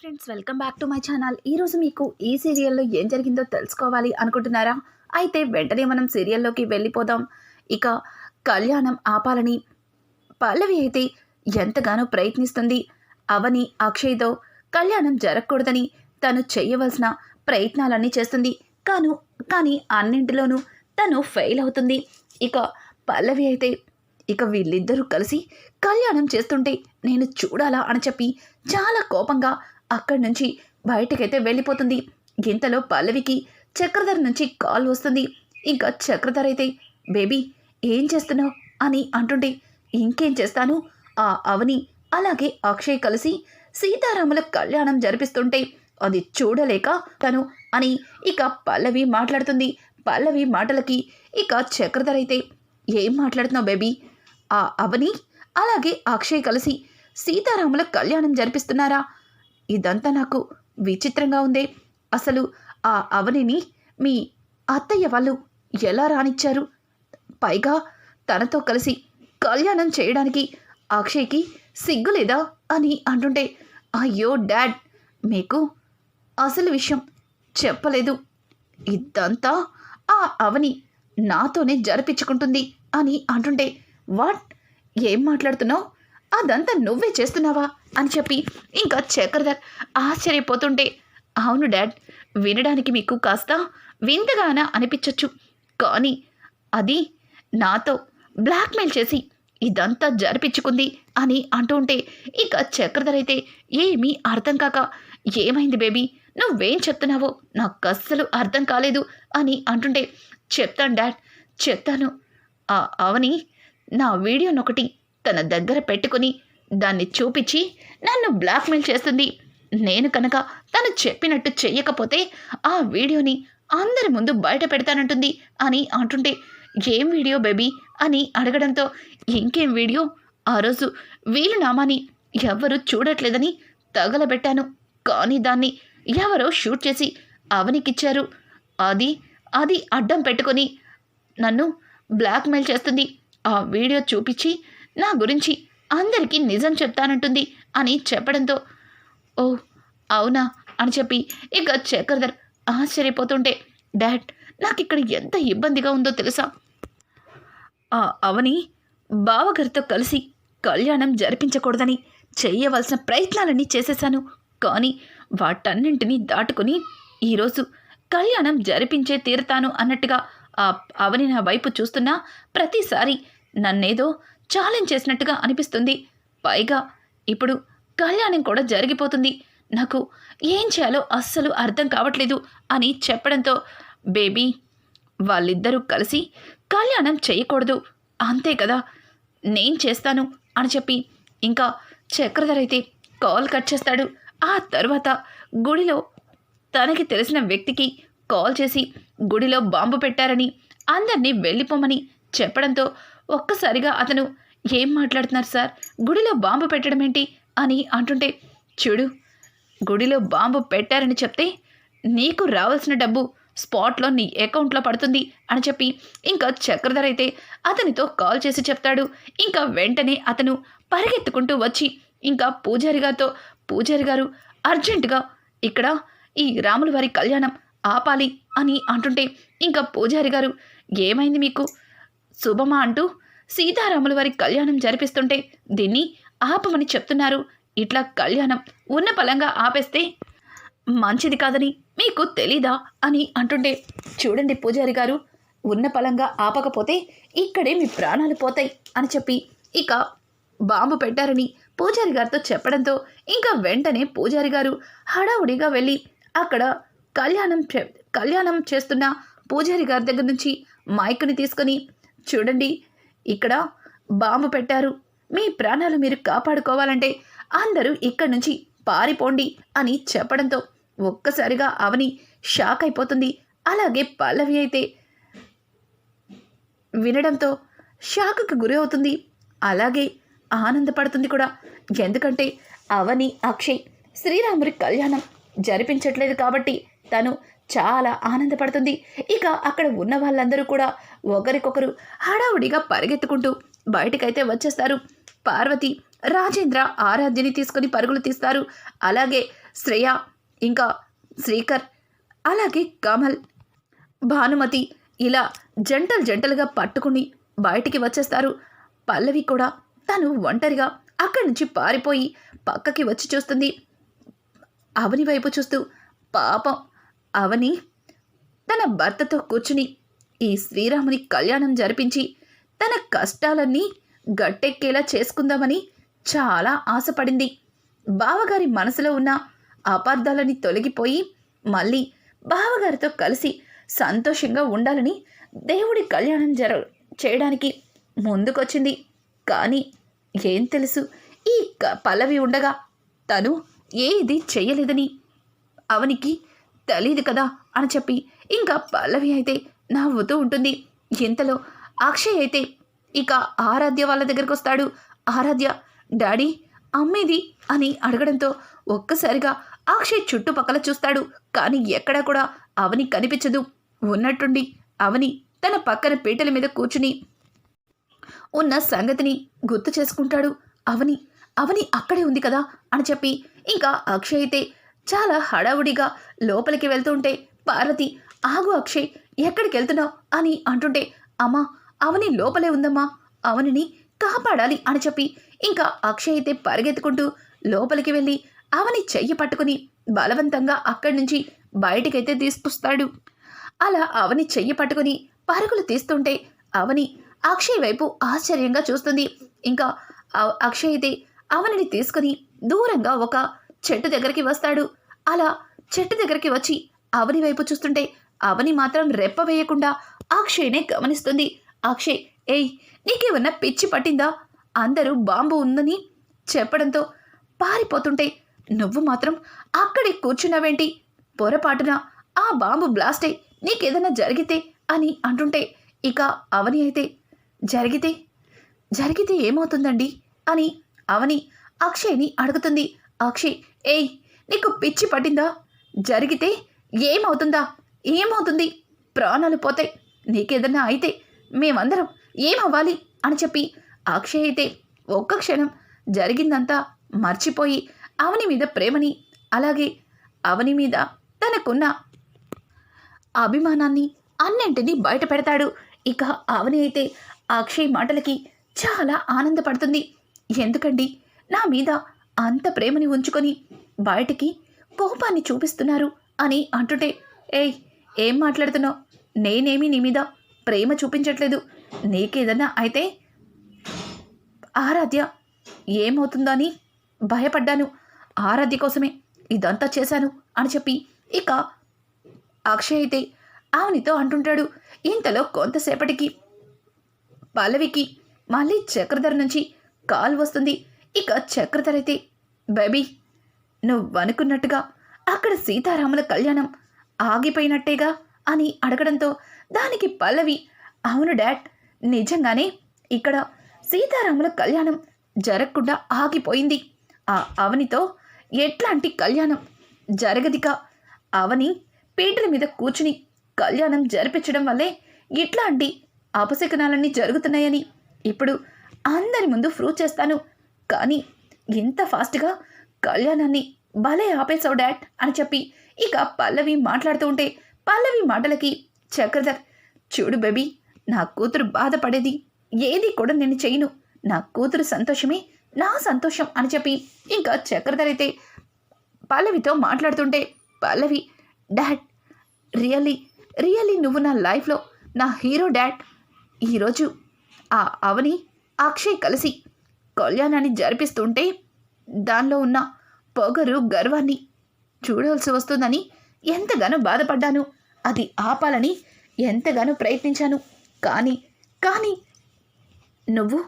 Friends welcome back to my channel ఈరోజు మీకు ఈ సీరియల్లో ఏం జరిగిందో తెలుసుకోవాలి అనుకుంటున్నారా? అయితే వెంటనే మనం సీరియల్లోకి వెళ్ళిపోదాం. ఇక కళ్యాణం ఆపాలని పల్లవి అయితే ఎంతగానో ప్రయత్నిస్తుంది. అవని అక్షయ్తో కళ్యాణం జరగకూడదని తను చేయవలసిన ప్రయత్నాలన్నీ చేస్తుంది. కాను కానీ అన్నింటిలోనూ తను ఫెయిల్ అవుతుంది. ఇక పల్లవి అయితే ఇక వీళ్ళిద్దరూ కలిసి కళ్యాణం చేస్తుంటే నేను చూడాలా అని చెప్పి చాలా కోపంగా అక్కడి నుంచి బయటకైతే వెళ్ళిపోతుంది. ఇంతలో పల్లవికి చక్రధర్ నుంచి కాల్ వస్తుంది. ఇంకా చక్రధర్ అయితే బేబీ ఏం చేస్తున్నావు? అని అంటుంటే ఇంకేం చేస్తాను? ఆ అవని అలాగే అక్షయ్ కలిసి సీతారాముల కళ్యాణం జరిపిస్తుంటే అది చూడలేక తను అని ఇక పల్లవి మాట్లాడుతుంది. పల్లవి మాటలకి ఇక చక్రధర్ అయితే ఏం మాట్లాడుతున్నావు బేబీ? ఆ అవని అలాగే అక్షయ్ కలిసి సీతారాముల కళ్యాణం జరిపిస్తున్నారా? ఇదంతా నాకు విచిత్రంగా ఉందే. అసలు ఆ అవనిని మీ అత్తయ్య వాళ్ళు ఎలా రానిచ్చారు? పైగా తనతో కలిసి కళ్యాణం చేయడానికి అక్షయ్కి సిగ్గు లేదా అని అంటుంటే అయ్యో డాడ్ మీకు అసలు విషయం చెప్పలేదు. ఇదంతా ఆ అవని నాతోనే జరిపించుకుంటుంది అని అంటుంటే వాట్? ఏం మాట్లాడుతున్నావు? అదంతా నువ్వే చేస్తున్నావా? అని చెప్పి ఇంకా చక్రధర్ ఆశ్చర్యపోతుంటే అవును డాడ్ వినడానికి మీకు కాస్త వింతగానా అనిపించవచ్చు కానీ అది నాతో బ్లాక్మెయిల్ చేసి ఇదంతా జరిపించుకుంది అని అంటుంటే ఇక చక్రధర్ అయితే ఏమీ అర్థం కాక ఏమైంది బేబీ నువ్వేం చెప్తున్నావో నాకు అస్సలు అర్థం కాలేదు అని అంటుంటే చెప్తాను డాడ్ చెప్తాను. ఆ అవని నా వీడియోనొకటి తన దగ్గర పెట్టుకుని దాన్ని చూపించి నన్ను బ్లాక్మెయిల్ చేస్తుంది. నేను కనుక తను చెప్పినట్టు చెయ్యకపోతే ఆ వీడియోని అందరి ముందు బయట పెడతానంటుంది అని అంటుంటే ఏం వీడియో బేబీ? అని అడగడంతో ఇంకేం వీడియో? ఆ రోజు వీలునామాని ఎవ్వరూ చూడట్లేదని తగలబెట్టాను. కానీ దాన్ని ఎవరో షూట్ చేసి అవనికిచ్చారు. అది అది అడ్డం పెట్టుకొని నన్ను బ్లాక్మెయిల్ చేస్తుంది. ఆ వీడియో చూపించి నా గురించి అందరికీ నిజం చెప్తానంటుంది అని చెప్పడంతో ఓ అవునా? అని చెప్పి ఇక చక్రధర్ ఆశ్చర్యపోతుంటే డాడ్ నాకు ఇక్కడ ఎంత ఇబ్బందిగా ఉందో తెలుసా? ఆ అవని బావగారితో కలిసి కళ్యాణం జరిపించకూడదని చేయవలసిన ప్రయత్నాలన్నీ చేసేశాను. కానీ వాటన్నింటినీ దాటుకుని ఈరోజు కళ్యాణం జరిపించే తీరుతాను అన్నట్టుగా ఆ అవని నా వైపు చూస్తున్నా ప్రతిసారి నన్నేదో ఛాలెంజ్ చేసినట్టుగా అనిపిస్తుంది. పైగా ఇప్పుడు కళ్యాణం కూడా జరిగిపోతుంది. నాకు ఏం చేయాలో అస్సలు అర్థం కావట్లేదు అని చెప్పడంతో బేబీ వాళ్ళిద్దరూ కలిసి కళ్యాణం చేయకూడదు. అంతే కదా? నేను చేస్తాను అని చెప్పి ఇంకా చక్రధర్ అయితే కాల్ కట్ చేస్తాడు. ఆ తర్వాత గుడిలో తనకి తెలిసిన వ్యక్తికి కాల్ చేసి గుడిలో బాంబు పెట్టారని అందరినీ వెళ్ళిపోమని చెప్పడంతో ఒక్కసారిగా అతను ఏం మాట్లాడుతున్నారు సార్? గుడిలో బాంబు పెట్టడం ఏంటి? అని అంటుంటే చూడు గుడిలో బాంబు పెట్టారని చెప్తే నీకు రావాల్సిన డబ్బు స్పాట్లో నీ అకౌంట్లో పడుతుంది అని చెప్పి ఇంకా చక్రధర్ అయితే అతనితో కాల్ చేసి చెప్తాడు. ఇంకా వెంటనే అతను పరిగెత్తుకుంటూ వచ్చి ఇంకా పూజారి గారితో పూజారి గారు అర్జెంటుగా ఇక్కడ ఈ రాముల వారి కళ్యాణం ఆపాలి అని అంటుంటే ఇంకా పూజారి గారు ఏమైంది మీకు? శుభమా అంటూ సీతారాముల వారి కళ్యాణం జరిపిస్తుంటే దీన్ని ఆపమని చెప్తున్నారు. ఇట్లా కళ్యాణం ఉన్న పలంగా ఆపేస్తే మంచిది కాదని మీకు తెలీదా అని అంటుంటే చూడండి పూజారి గారు ఉన్న పలంగా ఆపకపోతే ఇక్కడే మీ ప్రాణాలు పోతాయి అని చెప్పి ఇక బాంబు పెట్టారని పూజారి గారితో చెప్పడంతో ఇంకా వెంటనే పూజారి గారు హడావుడిగా వెళ్ళి అక్కడ కళ్యాణం చే- కళ్యాణం చేస్తున్న పూజారి గారి దగ్గర నుంచి మైక్ని తీసుకొని చూడండి ఇక్కడ బాంబు పెట్టారు. మీ ప్రాణాలు మీరు కాపాడుకోవాలంటే అందరూ ఇక్కడి నుంచి పారిపోండి అని చెప్పడంతో ఒక్కసారిగా అవని షాక్ అయిపోతుంది. అలాగే పల్లవి అయితే వినడంతో షాక్కి గురి అవుతుంది. అలాగే ఆనందపడుతుంది కూడా. ఎందుకంటే అవని అక్షయ్ శ్రీరాముడి కళ్యాణం జరిపించట్లేదు కాబట్టి తను చాలా ఆనందపడుతుంది. ఇక అక్కడ ఉన్న వాళ్ళందరూ కూడా ఒకరికొకరు హడావుడిగా పరిగెత్తుకుంటూ బయటకైతే వచ్చేస్తారు. పార్వతి రాజేంద్ర ఆరాధ్యని తీసుకొని పరుగులు తీస్తారు. అలాగే శ్రేయ ఇంకా శ్రీకర్ అలాగే కమల్ భానుమతి ఇలా జంటలు జంటలుగా పట్టుకుని బయటికి వచ్చేస్తారు. పల్లవి కూడా తను ఒంటరిగా అక్కడి నుంచి పారిపోయి పక్కకి వచ్చి చూస్తుంది. అవని వైపు చూస్తూ పాపం అవని తన భర్తతో కూర్చుని ఈ శ్రీరాముని కళ్యాణం జరిపించి తన కష్టాలన్నీ గట్టెక్కేలా చేసుకుందామని చాలా ఆశపడింది. బావగారి మనసులో ఉన్న అపార్థాలని తొలగిపోయి మళ్ళీ బావగారితో కలిసి సంతోషంగా ఉండాలని దేవుడి కళ్యాణం జర చేయడానికి ముందుకొచ్చింది. కానీ ఏం తెలుసు ఈ క- పల్లవి ఉండగా తను ఏది చేయలేదని. అవనికి తెలీదు కదా అని చెప్పి ఇంకా పల్లవి అయితే నవ్వుతూ ఉంటుంది. ఇంతలో అక్షయ్ అయితే ఇక ఆరాధ్య వాళ్ళ దగ్గరకు వస్తాడు. ఆరాధ్య డాడీ అమ్మేది? అని అడగడంతో ఒక్కసారిగా అక్షయ్ చుట్టుపక్కల చూస్తాడు. కానీ ఎక్కడా కూడా అవని కనిపించదు. ఉన్నట్టుండి అవని తన పక్కన పీటల మీద కూర్చుని ఉన్న సంగతిని గుర్తు చేసుకుంటాడు. అవని అవని అక్కడే ఉంది కదా? అని చెప్పి ఇంకా అక్షయ్ అయితే చాలా హడావుడిగా లోపలికి వెళ్తుంటే పార్వతి ఆగు అక్షయ్ ఎక్కడికి వెళ్తున్నావు అని అంటుంటే అమ్మా అవని లోపలే ఉందమ్మా అవనిని కాపాడాలి అని చెప్పి ఇంకా అక్షయ్ అయితే పరిగెత్తుకుంటూ లోపలికి వెళ్ళి అవని చెయ్యి పట్టుకుని బలవంతంగా అక్కడి నుంచి బయటికైతే తీసుకొస్తాడు. అలా అవని చెయ్యి పట్టుకుని పరుగులు తీస్తుంటే అవని అక్షయ్ వైపు ఆశ్చర్యంగా చూస్తుంది. ఇంకా అక్షయ్ అయితే అవనిని తీసుకుని దూరంగా ఒక చెట్టు దగ్గరికి వస్తాడు. అలా చెట్టు దగ్గరికి వచ్చి అవని వైపు చూస్తుంటే అవని మాత్రం రెప్ప వేయకుండా అక్షయ్నే గమనిస్తుంది. అక్షయ్ ఏయ్ నీకేమన్నా పిచ్చి పట్టిందా? అందరూ బాంబు ఉందని చెప్పడంతో పారిపోతుంటే నువ్వు మాత్రం అక్కడే కూర్చున్నావేంటి? పొరపాటున ఆ బాంబు బ్లాస్ట్ అయి నీకేదైనా జరిగితే అని అంటుంటే ఇక అవని అయితే జరిగితే జరిగితే ఏమవుతుందండి? అని అవని అక్షయ్ని అడుగుతుంది. అక్షయ్ ఏయ్ నీకు పిచ్చి పట్టిందా? జరిగితే ఏమవుతుందా? ఏమవుతుంది? ప్రాణాలు పోతాయి. నీకేదన్నా అయితే మేమందరం ఏమవ్వాలి అని చెప్పి అక్షయ్ అయితే ఒక్క క్షణం జరిగిందంతా మర్చిపోయి అవని మీద ప్రేమని అలాగే అవని మీద తనకున్న అభిమానాన్ని అన్నింటినీ బయట పెడతాడు. ఇక అవని అయితే అక్షయ్ మాటలకి చాలా ఆనందపడుతుంది. ఎందుకండి? నా మీద అంత ప్రేమని ఉంచుకొని బయటికి కోపాన్ని చూపిస్తున్నారు అని అంటుంటే ఏయ్ ఏం మాట్లాడుతున్నావు? నేనేమి నీ మీద ప్రేమ చూపించట్లేదు. నీకేదన్నా అయితే ఆరాధ్య ఏమవుతుందో అని భయపడ్డాను. ఆరాధ్య కోసమే ఇదంతా చేశాను అని చెప్పి ఇక అక్షయ్ అయితే ఆమెనితో అంటుంటాడు ఇంతలో కొంతసేపటికి పల్లవికి మళ్ళీ చక్రధర నుంచి కాల్ వస్తుంది. ఇక చక్రధర్ అయితే బేబీ నువ్వు అనుకున్నట్టుగా అక్కడ సీతారాముల కళ్యాణం ఆగిపోయినట్టేగా? అని అడగడంతో దానికి పల్లవి అవును డాడ్ నిజంగానే ఇక్కడ సీతారాముల కళ్యాణం జరగకుండా ఆగిపోయింది. ఆ అవనితో ఎట్లాంటి కళ్యాణం జరగదిక? అవని పీటల మీద కూర్చుని కళ్యాణం జరిపించడం వల్లే ఇట్లాంటి అపశకనాలన్నీ జరుగుతున్నాయని. ఇప్పుడు అందరి ముందు ప్రూవ్ చేస్తాను. కానీ ఇంత ఫాస్ట్గా కళ్యాణాన్ని భలే ఆపేశావు డాడ్ అని చెప్పి ఇక పల్లవి మాట్లాడుతూ ఉంటే పల్లవి మాటలకి చక్రధర్ చూడు బేబీ నా కూతురు బాధపడేది ఏది కూడా నేను చేయను. నా కూతురు సంతోషమే నా సంతోషం అని చెప్పి ఇంకా చక్రధర్ అయితే పల్లవితో మాట్లాడుతుంటే పల్లవి డాడ్ రియల్లీ రియల్లీ నువ్వు నా లైఫ్లో నా హీరో డాడ్. ఈరోజు ఆ అవని అక్షయ్ కలిసి కళ్యాణాన్ని జరిపిస్తుంటే దానిలో ఉన్న పొగరు గర్వాన్ని చూడవలసి వస్తుందని ఎంతగానో బాధపడ్డాను. అది ఆపాలని ఎంతగానో ప్రయత్నించాను. కానీ కానీ నువ్వు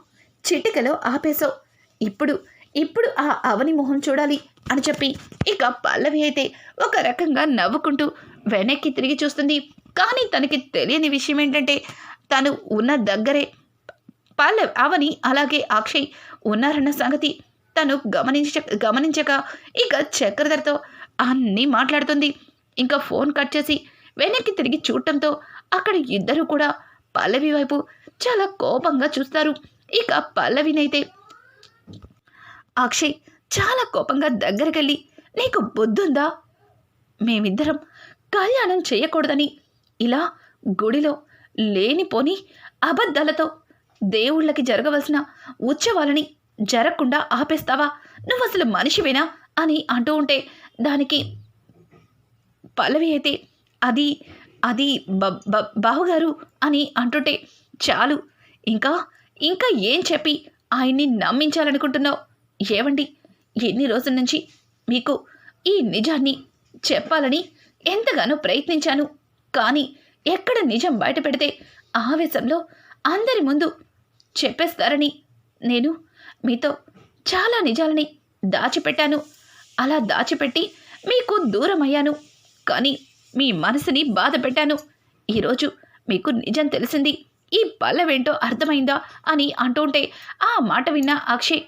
చిటికలో ఆపేశావు. ఇప్పుడు ఇప్పుడు ఆ అవని మొహం చూడాలి అని చెప్పి ఇక పల్లవి అయితే ఒక రకంగా నవ్వుకుంటూ వెనక్కి తిరిగి చూస్తుంది. కానీ తనకి తెలియని విషయం ఏంటంటే తను ఉన్న దగ్గరే పల్లవి అవని అలాగే అక్షయ్ ఉన్నారన్న సంగతి తను గమనించ గమనించక ఇక చక్రధర్తో అన్నీ మాట్లాడుతుంది. ఇంకా ఫోన్ కట్ చేసి వెనక్కి తిరిగి చూడటంతో అక్కడ ఇద్దరు కూడా పల్లవి వైపు చాలా కోపంగా చూస్తారు. ఇక పల్లవినైతే అక్షయ్ చాలా కోపంగా దగ్గరికెళ్ళి నీకు బుద్ధుందా? మేమిద్దరం కళ్యాణం చేయకూడదని. ఇలా గుడిలో లేనిపోని అబద్ధాలతో దేవుళ్ళకి జరగవలసిన ఉత్సవాలని జరగకుండా ఆపేస్తావా? నువ్వు అసలు మనిషివేనా? అని అంటూ ఉంటే దానికి పల్లవి అయితే అది అది బ- బ- బావగారు అని అంటుంటే చాలు. ఇంకా ఇంకా ఏం చెప్పి ఆయన్ని నమ్మించాలనుకుంటున్నావు? ఏవండి? ఎన్ని రోజుల నుంచి మీకు ఈ నిజాన్ని చెప్పాలని ఎంతగానో ప్రయత్నించాను. కానీ ఎక్కడ నిజం బయట పెడితే ఆవేశంలో అందరి ముందు చెప్పేస్తారని నేను మీతో చాలా నిజాలని దాచిపెట్టాను. అలా దాచిపెట్టి మీకు దూరం అయ్యాను కానీ మీ మనసుని బాధ పెట్టాను. ఈరోజు మీకు నిజం తెలిసింది. ఈ పల్లవేంటో అర్థమైందా అని అంటుంటే ఆ మాట విన్న అక్షయ్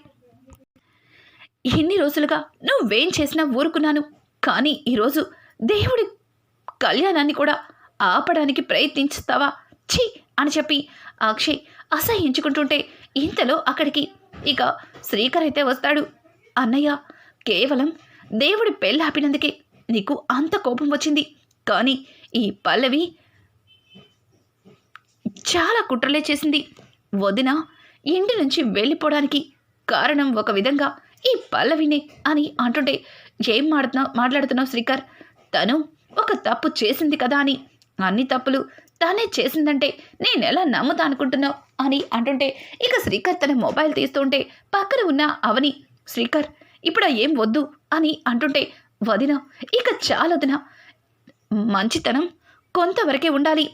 ఎన్ని రోజులుగా నువ్వేం చేసినా ఊరుకున్నాను. కానీ ఈరోజు దేవుడి కళ్యాణాన్ని కూడా ఆపడానికి ప్రయత్నిస్తావా? ఛీ! అని చెప్పి అక్షయ్ అసహించుకుంటుంటే ఇంతలో అక్కడికి ఇక శ్రీకర్ అయితే వస్తాడు. అన్నయ్య కేవలం దేవుడి పెళ్ళాపినందుకే నీకు అంత కోపం వచ్చింది. కానీ ఈ పల్లవి చాలా కుట్రలే చేసింది. వదిన ఇంటి నుంచి వెళ్ళిపోవడానికి కారణం ఒక విధంగా ఈ పల్లవినే అని అంటుంటే ఏం మాడుతున్నావు మాట్లాడుతున్నావు శ్రీకర్? తను ఒక తప్పు చేసింది కదా అని. అన్ని తప్పులు తానే చేసిందంటే నేనెలా నమ్ముతా అనుకుంటున్నావు అని అంటుంటే ఇక శ్రీకర్ తన మొబైల్ తీస్తుంటే పక్కన ఉన్న అవని శ్రీకర్ ఇప్పుడు ఏం వద్దు అని అంటుంటే వదిన ఇక చాలదిన మంచితనం కొంతవరకే ఉండాలి.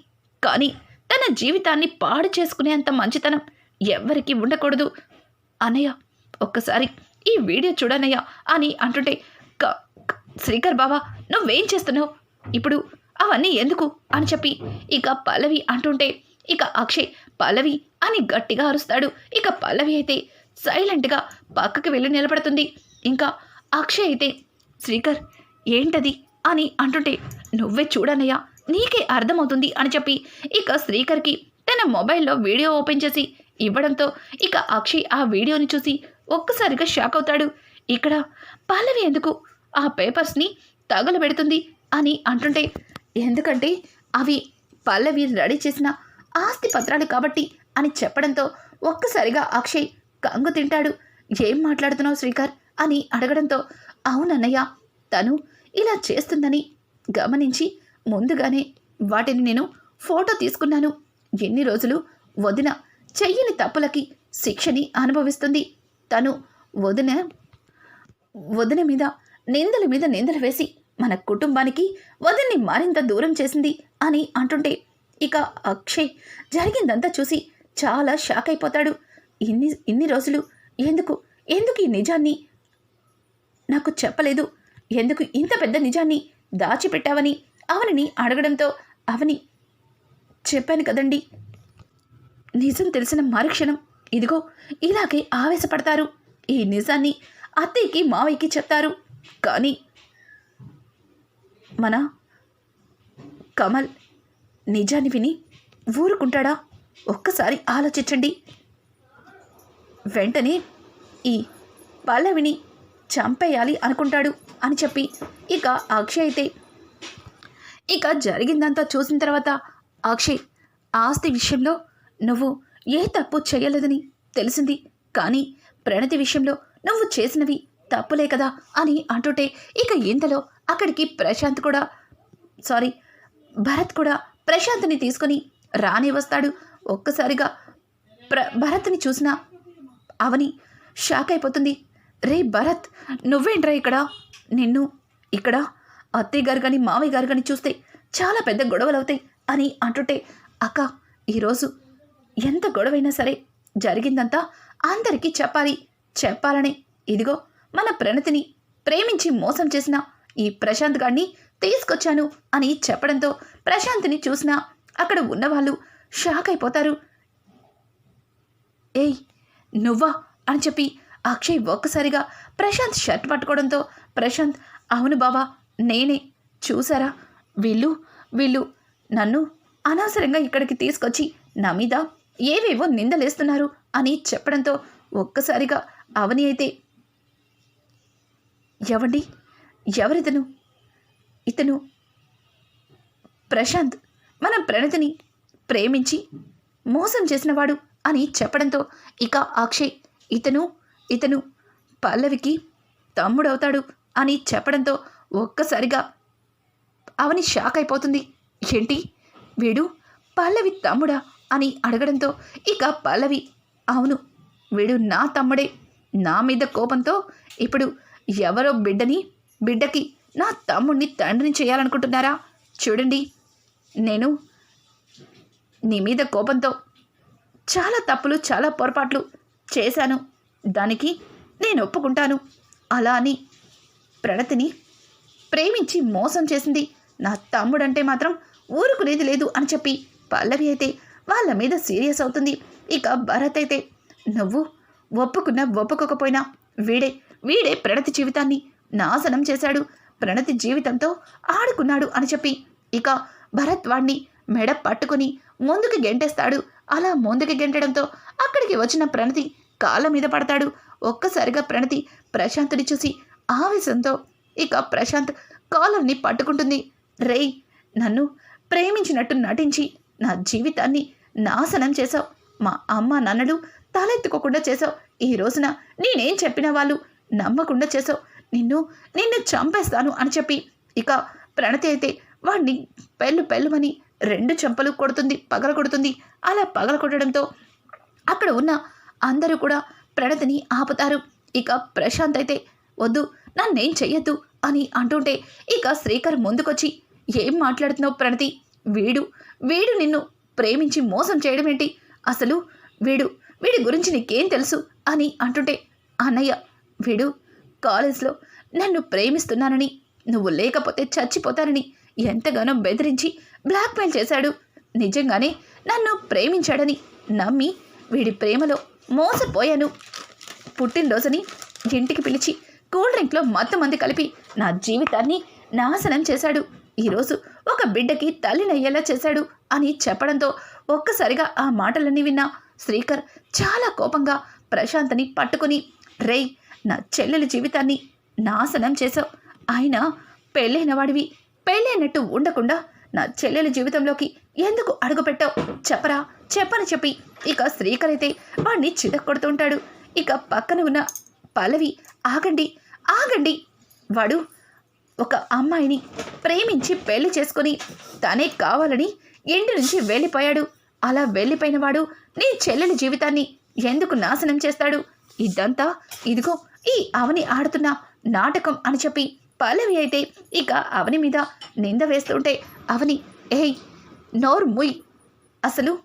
కానీ తన జీవితాన్ని పాడు చేసుకునేంత మంచితనం ఎవ్వరికీ ఉండకూడదు. అన్నయ్య ఒక్కసారి ఈ వీడియో చూడనయ్య అని అంటుంటే "క- శ్రీకర్ బాబా నువ్వేం చేస్తున్నావు? ఇప్పుడు అవన్నీ ఎందుకు? అని చెప్పి ఇక పల్లవి అంటుంటే ఇక అక్షయ్ పల్లవి అని గట్టిగా అరుస్తాడు. ఇక పల్లవి అయితే సైలెంట్గా పక్కకి వెళ్ళి నిలబడుతుంది. ఇంకా అక్షయ్ అయితే శ్రీకర్ ఏంటది అని అంటుంటే నువ్వే చూడనయ్యా నీకే అర్థమవుతుంది అని చెప్పి ఇక శ్రీకర్కి తన మొబైల్లో వీడియో ఓపెన్ చేసి ఇవ్వడంతో ఇక అక్షయ్ ఆ వీడియోని చూసి ఒక్కసారిగా షాక్ అవుతాడు. ఇక్కడ పల్లవి ఎందుకు ఆ పేపర్స్ని తగలబెడుతుంది అని అంటుంటే ఎందుకంటే అవి పల్లవి రెడీ చేసిన ఆస్తి పత్రాలు కాబట్టి అని చెప్పడంతో ఒక్కసారిగా అక్షయ్ కంగు తింటాడు. ఏం మాట్లాడుతున్నావు శ్రీకర్? అని అడగడంతో అవునన్నయ్య తను ఇలా చేస్తుందని గమనించి ముందుగానే వాటిని నేను ఫోటో తీసుకున్నాను. ఎన్ని రోజులు వదిన చెయ్యని తప్పులకి శిక్షని అనుభవిస్తుంది. తను వదిన వదిన మీద నిందల మీద నిందలు వేసి మన కుటుంబానికి వదిన్ని మరింత దూరం చేసింది అని అంటుంటే ఇక అక్షయ్ జరిగిందంతా చూసి చాలా షాక్ అయిపోతాడు. ఇన్ని ఇన్ని రోజులు ఎందుకు ఎందుకు ఈ నిజాన్ని నాకు చెప్పలేదు? ఎందుకు ఇంత పెద్ద నిజాన్ని దాచిపెట్టావని అవనిని అడగడంతో అవని చెప్పాను కదండి. నిజం తెలిసిన మరుక్షణం ఇదిగో ఇలాగే ఆవేశపడతారు. ఈ నిజాన్ని అత్తయ్యకి మావయ్యకి చెప్తారు. కానీ మన కమల్ నిజాన్ని విని ఊరుకుంటాడా? ఒక్కసారి ఆలోచించండి. వెంటనే ఈ పల్లవిని చంపేయాలి అనుకుంటాడు అని చెప్పి ఇక అక్షయ్ అయితే. ఇక జరిగిందంతా చూసిన తర్వాత అక్షయ్ ఆస్తి విషయంలో నువ్వు ఏ తప్పు చేయలేదని తెలిసింది కానీ ప్రణతి విషయంలో నువ్వు చేసినవి తప్పులే కదా అని అంటుంటే ఇక ఇంతలో అక్కడికి ప్రశాంత్ కూడా సారీ భరత్ కూడా ప్రశాంత్ని తీసుకొని రాని వస్తాడు. ఒక్కసారిగా ప్ర భరత్ని చూసిన అవని షాక్ అయిపోతుంది. రే భరత్ నువ్వేంట్రా ఇక్కడ? నిన్ను ఇక్కడ అత్తయ్య గారు కానీ మావయ్య గారు కానీ చూస్తే చాలా పెద్ద గొడవలు అవుతాయి అని అంటుంటే అక్క ఈరోజు ఎంత గొడవైనా సరే జరిగిందంతా అందరికీ చెప్పాలి. చెప్పాలని ఇదిగో మన ప్రణతిని ప్రేమించి మోసం చేసిన ఈ ప్రశాంత్ గాడిని తీసుకొచ్చాను అని చెప్పడంతో ప్రశాంత్ని చూసిన అక్కడ ఉన్నవాళ్ళు షాక్ అయిపోతారు. ఏయ్ నువ్వా? అని చెప్పి అక్షయ్ ఒక్కసారిగా ప్రశాంత్ షర్ట్ పట్టుకోవడంతో ప్రశాంత్ అవును బాబా నేనే. చూసారా? వీళ్ళు వీళ్ళు నన్ను అనవసరంగా ఇక్కడికి తీసుకొచ్చి నా మీద ఏవేవో నిందలేస్తున్నారు అని చెప్పడంతో ఒక్కసారిగా అవని అయితే ఎవండి? ఎవరితను? ఇతను ప్రశాంత్. మన ప్రణతిని ప్రేమించి మోసం చేసినవాడు అని చెప్పడంతో ఇక అక్షయ్ ఇతను ఇతను పల్లవికి తమ్ముడవుతాడు అని చెప్పడంతో ఒక్కసారిగా అవని షాక్ అయిపోతుంది. ఏంటి? వీడు పల్లవి తమ్ముడా అని అడగడంతో ఇక పల్లవి అవును వీడు నా తమ్ముడే. నా మీద కోపంతో ఇప్పుడు ఎవరో బిడ్డని బిడ్డకి నా తమ్ముడిని తండ్రిని చేయాలనుకుంటున్నారా? చూడండి. నేను నీ మీద కోపంతో చాలా తప్పులు చాలా పొరపాట్లు చేశాను. దానికి నేను ఒప్పుకుంటాను. అలా అని ప్రణతిని ప్రేమించి మోసం చేసింది. నా తమ్ముడంటే మాత్రం ఊరుకునేది లేదు అని చెప్పి పల్లవి అయితే వాళ్ళ మీద సీరియస్ అవుతుంది. ఇక భరత్ అయితే నువ్వు ఒప్పుకున్నా ఒప్పుకోకపోయినా వీడే వీడే ప్రణతి జీవితాన్ని నాశనం చేశాడు. ప్రణతి జీవితంతో ఆడుకున్నాడు అని చెప్పి. ఇక భరత్ వాణ్ణి మెడ పట్టుకుని ముందుకు గెంటేస్తాడు. అలా ముందుకు గెంటడంతో అక్కడికి వచ్చిన ప్రణతి కాళ్ళ మీద పడతాడు. ఒక్కసారిగా ప్రణతి ప్రశాంత్ని చూసి ఆవేశంతో ఇక ప్రశాంత్ కాలర్ని పట్టుకుంటుంది. రేయ్ నన్ను ప్రేమించినట్టు నటించి నా జీవితాన్ని నాశనం చేశావు. మా అమ్మ నాన్నలు తలెత్తుకోకుండా చేశావు. ఈ రోజున నేనేం చెప్పిన వాళ్ళు నమ్మకుండా చేసావు నిన్ను నిన్ను చంపేస్తాను అని చెప్పి ఇక ప్రణతి అయితే వాడిని పెళ్ళు పెళ్ళుమని రెండు చెంపలు కొడుతుంది పగల కొడుతుంది. అలా పగల కొట్టడంతో అక్కడ ఉన్న అందరూ కూడా ప్రణతిని ఆపుతారు. ఇక ప్రశాంత్ అయితే వద్దు నన్నేం చెయ్యొద్దు అని అంటుంటే ఇక శ్రీకర్ ముందుకొచ్చి ఏం మాట్లాడుతున్నావు ప్రణతి? వీడు వీడు నిన్ను ప్రేమించి మోసం చేయడం ఏంటి? అసలు వీడు వీడి గురించి నీకేం తెలుసు? అని అంటుంటే అన్నయ్య వీడు కాలేజ్లో నన్ను ప్రేమిస్తున్నానని నువ్వు లేకపోతే చచ్చిపోతానని ఎంతగానో బెదిరించి బ్లాక్మెయిల్ చేశాడు. నిజంగానే నన్ను ప్రేమించాడని నమ్మి వీడి ప్రేమలో మోసపోయాను. పుట్టినరోజుని ఇంటికి పిలిచి కూల్ డ్రింక్లో మత్తు మంది కలిపి నా జీవితాన్ని నాశనం చేశాడు. ఈరోజు ఒక బిడ్డకి తల్లినయ్యేలా చేశాడు అని చెప్పడంతో ఒక్కసారిగా ఆ మాటలన్నీ విన్న శ్రీకర్ చాలా కోపంగా ప్రశాంత్ని పట్టుకుని రేయ్ నా చెల్లెల జీవితాన్ని నాశనం చేశావు. ఆయన పెళ్ళైన వాడివి. పెళ్ళైనట్టు ఉండకుండా నా చెల్లెల జీవితంలోకి ఎందుకు అడుగుపెట్టావు? చెప్పరా? చెప్పని చెప్పి. ఇక శ్రీకర్ అయితే వాడిని చితక్కొడుతుంటాడు ఇక పక్కన ఉన్న పల్లవి ఆగండి ఆగండి. వాడు ఒక అమ్మాయిని ప్రేమించి పెళ్ళి చేసుకుని తనే కావాలని ఇంటి నుంచి వెళ్ళిపోయాడు. అలా వెళ్ళిపోయిన వాడు నీ చెల్లెలి జీవితాన్ని ఎందుకు నాశనం చేస్తాడు? ఇదంతా ఇదిగో ఈ అవని ఆడుతున్న నాటకం అని చెప్పి పల్లవి అయితే ఇక అవని మీద నింద వేస్తుంటే అవని ఏయ్ నోరు ముయ్. అసలు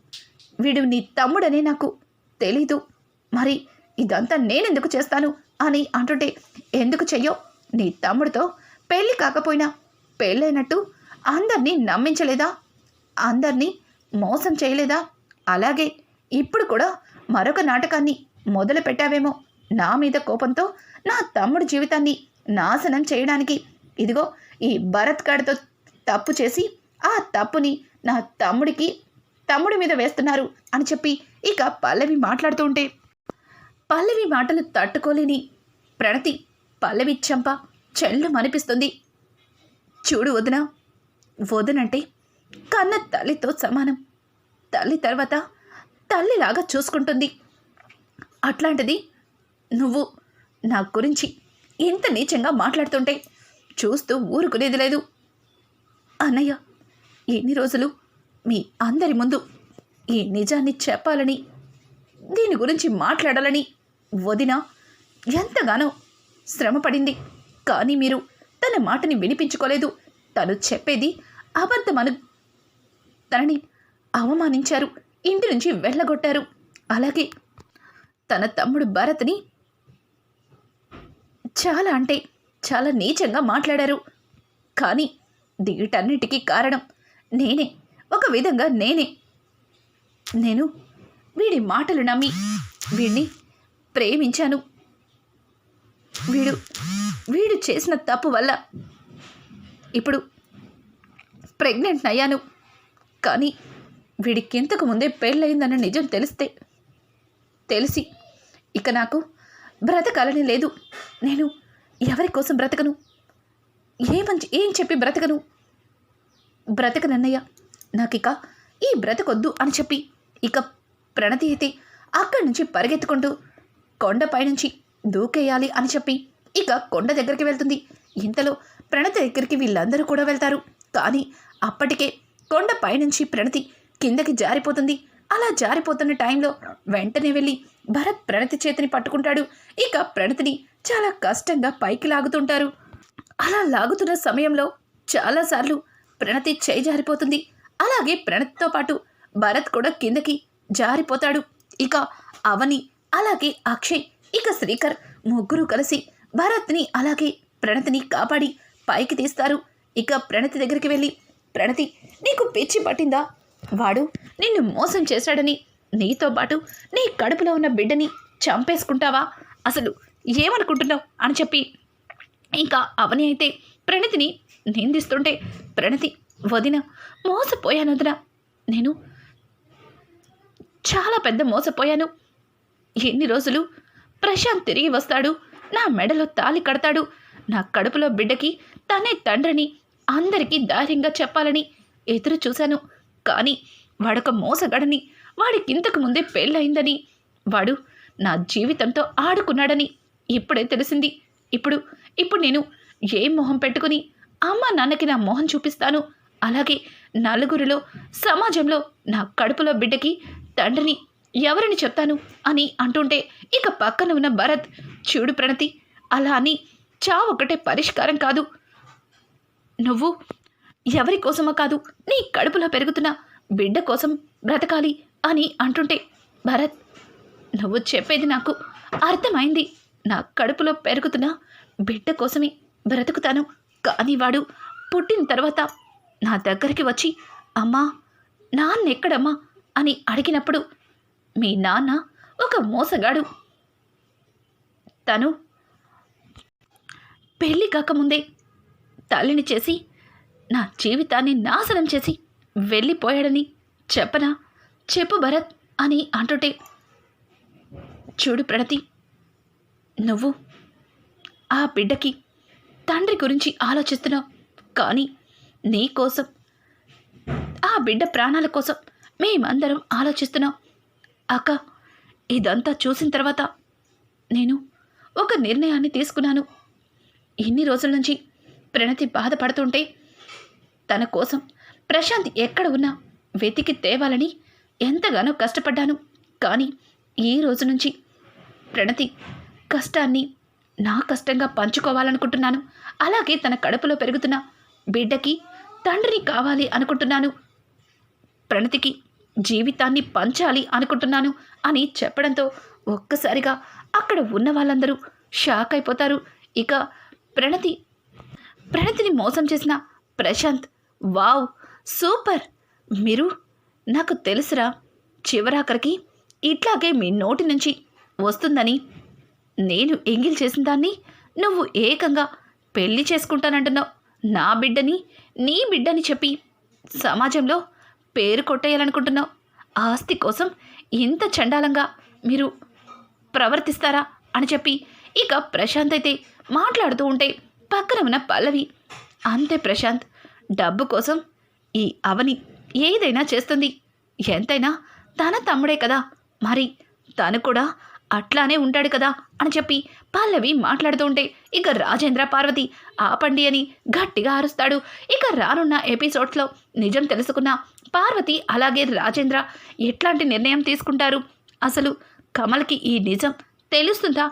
వీడు నీ తమ్ముడనే నాకు తెలీదు. మరి ఇదంతా నేనెందుకు చేస్తాను? అని అంటుంటే ఎందుకు చెయ్యో? నీ తమ్ముడితో పెళ్ళి కాకపోయినా పెళ్ళైనట్టు అందరినీ నమ్మించలేదా? అందరినీ మోసం చేయలేదా? అలాగే ఇప్పుడు కూడా మరొక నాటకాన్ని మొదలు పెట్టావేమో నా మీద కోపంతో నా తమ్ముడు జీవితాన్ని నాశనం చేయడానికి ఇదిగో ఈ భరత్ గాడితో తప్పు చేసి ఆ తప్పుని నా తమ్ముడికి తమ్ముడి మీద వేస్తున్నారు అని చెప్పి ఇక పల్లవి మాట్లాడుతూ ఉంటే పల్లవి మాటలు తట్టుకోలేని ప్రణతి పల్లవి చంప చెల్లు మనిపిస్తుంది. చూడు వదిన వదనంటే కన్న తల్లితో సమానం. తల్లి తర్వాత తల్లిలాగా చూసుకుంటుంది. అట్లాంటిది నువ్వు నా గురించి ఇంత నీచంగా మాట్లాడుతుంటే చూస్తూ ఊరుకునేది లేదు. అన్నయ్య ఎన్ని రోజులు మీ అందరి ముందు ఈ నిజాన్ని చెప్పాలని దీని గురించి మాట్లాడాలని వదిన ఎంతగానో శ్రమపడింది. కానీ మీరు తన మాటని వినిపించుకోలేదు. తను చెప్పేది అబద్ధమను తనని అవమానించారు. ఇంటి నుంచి వెళ్ళగొట్టారు. అలాగే తన తమ్ముడు భరత్ని చాలా అంటే చాలా నీచంగా మాట్లాడారు. కానీ వీటన్నిటికీ కారణం నేనే. ఒక విధంగా నేనే. నేను వీడి మాటలు నమ్మి వీడిని ప్రేమించాను. వీడు వీడు చేసిన తప్పు వల్ల ఇప్పుడు ప్రెగ్నెంట్ అయ్యాను. కానీ వీడికి ఇంతకు ముందే పెళ్ళయిందన్న నిజం తెలిస్తే తెలిసి ఇక నాకు బ్రతకాలని లేదు. నేను ఎవరి కోసం బ్రతకను? ఏమని ఏం చెప్పి బ్రతకను? బ్రతకనన్నయ్య నాకిక ఈ బ్రతకొద్దు అని చెప్పి ఇక ప్రణతి అయితే అక్కడి నుంచి పరిగెత్తుకుంటూ కొండపై నుంచి దూకేయాలి అని చెప్పి ఇక కొండ దగ్గరికి వెళ్తుంది. ఇంతలో ప్రణతి దగ్గరికి వీళ్ళందరూ కూడా వెళ్తారు. కానీ అప్పటికే కొండ పైనుంచి ప్రణతి కిందకి జారిపోతుంది. అలా జారిపోతున్న టైంలో వెంటనే వెళ్ళి భరత్ ప్రణతి చేతిని పట్టుకుంటాడు. ఇక ప్రణతిని చాలా కష్టంగా పైకి లాగుతుంటారు. అలా లాగుతున్న సమయంలో చాలాసార్లు ప్రణతి చేయి జారిపోతుంది. అలాగే ప్రణతితో పాటు భరత్ కూడా కిందకి జారిపోతాడు. ఇక అవని అలాగే అక్షయ్ ఇక శ్రీకర్ ముగ్గురు కలిసి భరత్ని అలాగే ప్రణతిని కాపాడి పైకి తీస్తారు. ఇక ప్రణతి దగ్గరికి వెళ్ళి ప్రణతి నీకు పిచ్చి పట్టిందా? వాడు నిన్ను మోసం చేశాడని నీతో పాటు నీ కడుపులో ఉన్న బిడ్డని చంపేసుకుంటావా? అసలు ఏమనుకుంటున్నావు? అని చెప్పి ఇంకా అవని అయితే ప్రణతిని నిందిస్తుంటే ప్రణతి వదిన మోసపోయాను వదిన. నేను చాలా పెద్ద మోసపోయాను. ఎన్ని రోజులు ప్రశాంత్ తిరిగి వస్తాడు నా మెడలో తాలి కడతాడు నా కడుపులో బిడ్డకి తనే తండ్రిని అందరికీ ధైర్యంగా చెప్పాలని ఎదురు చూశాను. కానీ వాడొక మోసగాడని వాడికింతకు ముందే పెళ్ళయిందని. వాడు నా జీవితంతో ఆడుకున్నాడని ఇప్పుడే తెలిసింది. ఇప్పుడు ఇప్పుడు నేను ఏ మొహం పెట్టుకుని అమ్మ నాన్నకి నా మొహం చూపిస్తాను? అలాగే నలుగురిలో సమాజంలో నా కడుపులో బిడ్డకి తండ్రిని ఎవరిని చెప్తాను? అని అంటుంటే ఇక పక్కన ఉన్న భరత్ చూడు ప్రణతి అలా అని చావు ఒకటే పరిష్కారం కాదు. నువ్వు ఎవరి కోసమో కాదు నీ కడుపులో పెరుగుతున్న బిడ్డ కోసం బ్రతకాలి అని అంటుంటే భరత్ నువ్వు చెప్పేది నాకు అర్థమైంది. నా కడుపులో పెరుగుతున్న బిడ్డ కోసమే బ్రతుకుతాను. కానీ వాడు పుట్టిన తర్వాత నా దగ్గరికి వచ్చి అమ్మా నాన్న ఎక్కడమ్మా అని అడిగినప్పుడు మీ నాన్న ఒక మోసగాడు. తను పెళ్ళి కాకముందే తల్లిని చేసి నా జీవితాన్ని నాశనం చేసి వెళ్ళిపోయాడని చెప్పనా? చెప్పు భరత్ అని అంటుంటే చూడు ప్రణతి నువ్వు ఆ బిడ్డకి తండ్రి గురించి ఆలోచిస్తున్నావు కానీ నీ కోసం ఆ బిడ్డ ప్రాణాల కోసం మేమందరం ఆలోచిస్తున్నాం. అక్క ఇదంతా చూసిన తర్వాత నేను ఒక నిర్ణయాన్ని తీసుకున్నాను. ఇన్ని రోజుల నుంచి ప్రణతి బాధపడుతుంటే తన కోసం. ప్రశాంత్ ఎక్కడ ఉన్నా వెతికి తేవాలని ఎంతగానో కష్టపడ్డాను. కానీ ఈ రోజు నుంచి ప్రణతి కష్టాన్ని నా కష్టంగా పంచుకోవాలనుకుంటున్నాను. అలాగే తన కడుపులో పెరుగుతున్న బిడ్డకి తండ్రిని కావాలి అనుకుంటున్నాను. ప్రణతికి జీవితాన్ని పంచాలి అనుకుంటున్నాను అని చెప్పడంతో ఒక్కసారిగా అక్కడ ఉన్న వాళ్ళందరూ షాక్ అయిపోతారు. ఇక ప్రణతి ప్రణతిని మోసం చేసిన ప్రశాంత్ వావ్ సూపర్. మీరు నాకు తెలుసురా చివరాఖరికి ఇట్లాగే మీ నోటి నుంచి వస్తుందని. నేను ఎంగిల్ చేసిన దాన్ని నువ్వు ఏకంగా పెళ్ళి చేసుకుంటానంటున్నావు. నా బిడ్డని నీ బిడ్డని చెప్పి సమాజంలో పేరు కొట్టేయాలనుకుంటున్నావు. ఆస్తి కోసం ఇంత చండాలంగా మీరు ప్రవర్తిస్తారా అని చెప్పి ఇక ప్రశాంత్ అయితే మాట్లాడుతూ ఉంటే పక్కన ఉన్న పల్లవి అంతే ప్రశాంత్ డబ్బు కోసం ఈ అవని ఏదైనా చేస్తుంది. ఎంతైనా తన తమ్ముడే కదా. మరి తను కూడా అట్లానే ఉంటాడు కదా అని చెప్పి పల్లవి మాట్లాడుతూ ఉంటే ఇక రాజేంద్ర పార్వతి ఆపండి అని గట్టిగా అరుస్తాడు. ఇక రానున్న ఎపిసోడ్స్లో నిజం తెలుసుకున్న పార్వతి అలాగే రాజేంద్ర ఎట్లాంటి నిర్ణయం తీసుకుంటారు? అసలు కమల్కి ఈ నిజం తెలుస్తుందా?